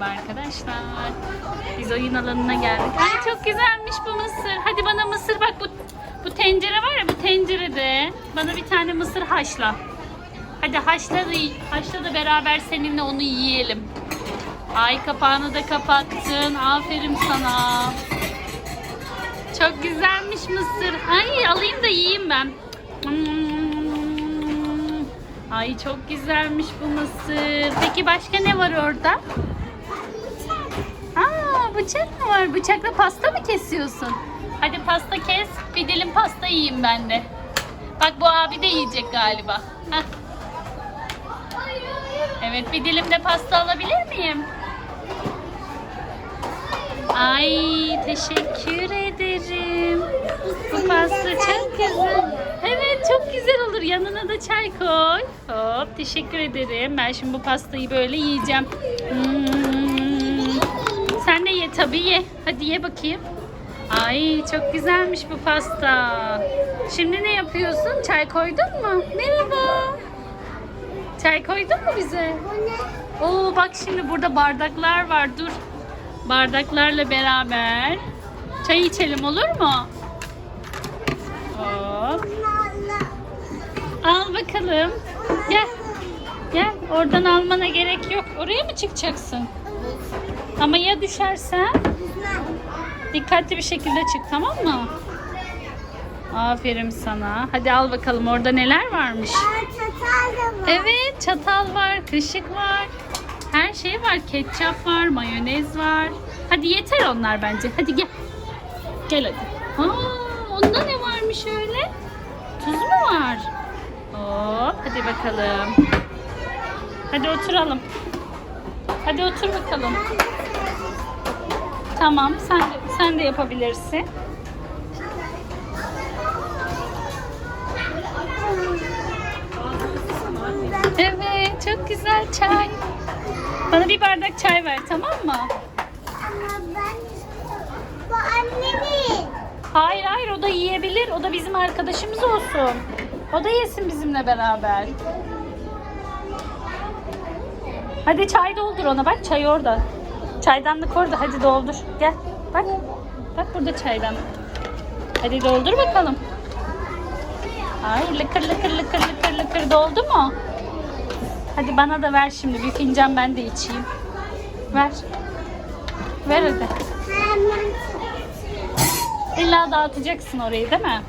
Merhaba arkadaşlar. Biz oyun alanına geldik. Ay çok güzelmiş bu mısır. Hadi bana mısır bak bu bu tencere var ya bu tencerede. Bana bir tane mısır haşla. Hadi haşla da, haşla da beraber seninle onu yiyelim. Ay kapağını da kapattın. Aferin sana. Çok güzelmiş mısır. Ay alayım da yiyeyim ben. Ay çok güzelmiş bu mısır. Peki başka ne var orada? Bıçak mı var? Bıçakla pasta mı kesiyorsun? Hadi pasta kes. Bir dilim pasta yiyeyim ben de. Bak bu abi de yiyecek galiba. Heh. Evet bir dilim de pasta alabilir miyim? Ay teşekkür ederim. Bu pasta çok güzel. Evet çok güzel olur. Yanına da çay koy. Hop teşekkür ederim. Ben şimdi bu pastayı böyle yiyeceğim. Hmm. Tabii ye. Hadi ye bakayım. Ay çok güzelmiş bu pasta. Şimdi ne yapıyorsun? Çay koydun mu? Merhaba. Çay koydun mu bize? Oo bak şimdi burada bardaklar var. Dur. Bardaklarla beraber çay içelim olur mu? Hop. Al bakalım. Gel. Gel. Oradan almana gerek yok. Oraya mı çıkacaksın? Ama ya düşersen? Dikkatli bir şekilde çık tamam mı? Aferin sana. Hadi al bakalım orada neler varmış. Evet çatal var, kaşık var. Her şey var. Ketçap var, mayonez var. Hadi yeter onlar bence. Hadi gel. Gel hadi. Aa, onda ne varmış öyle? Tuz mu var? Hop, hadi bakalım. Hadi oturalım. Hadi otur bakalım. Tamam, sen de, sen de yapabilirsin. Evet, çok güzel çay. Bana bir bardak çay ver, tamam mı? Bu annemin. Hayır hayır o da yiyebilir. O da bizim arkadaşımız olsun. O da yesin bizimle beraber. Hadi çay doldur ona bak çay orada. Çaydanlık orada hadi doldur. Gel bak. Bak burada çaydanlık. Hadi doldur bakalım. Ay lıkır lıkır lıkır lıkır lıkır doldu mu? Hadi bana da ver şimdi bir fincan ben de içeyim. Ver. Ver hadi. İlla dağıtacaksın orayı değil mi?